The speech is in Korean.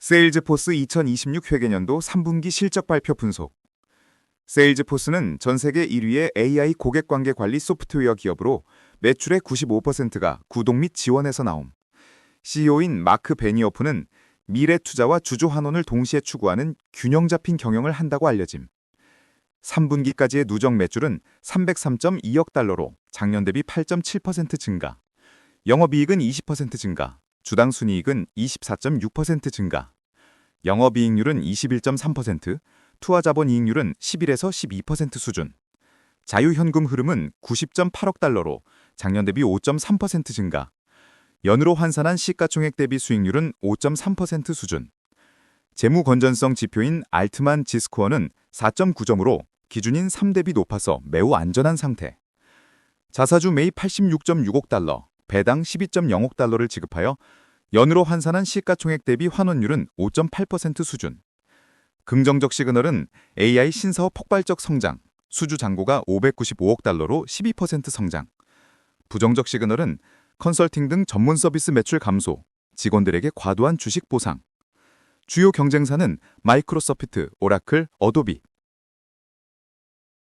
세일즈포스 2026 회계년도 3분기 실적 발표 분석. 세일즈포스는 전 세계 1위의 AI 고객관계 관리 소프트웨어 기업으로 매출의 95%가 구독 및 지원에서 나옴. CEO인 마크 베니어프는 미래 투자와 주주 환원을 동시에 추구하는 균형 잡힌 경영을 한다고 알려짐. 3분기까지의 누적 매출은 303.2억 달러로 작년 대비 8.7% 증가. 영업이익은 20% 증가. 주당 순이익은 24.6% 증가. 영업이익률은 21.3%, 투하자본이익률은 11에서 12% 수준. 자유현금 흐름은 90.8억 달러로 작년 대비 5.3% 증가. 연으로 환산한 시가총액 대비 수익률은 5.3% 수준. 재무 건전성 지표인 알트만 지스코어는 4.9점으로 기준인 3대비 높아서 매우 안전한 상태. 자사주 매입 86.6억 달러, 배당 12.0억 달러를 지급하여 연으로 환산한 시가총액 대비 환원율은 5.8% 수준. 긍정적 시그널은 AI 신사업 폭발적 성장, 수주 잔고가 595억 달러로 12% 성장. 부정적 시그널은 컨설팅 등 전문 서비스 매출 감소, 직원들에게 과도한 주식 보상. 주요 경쟁사는 마이크로소프트, 오라클, 어도비,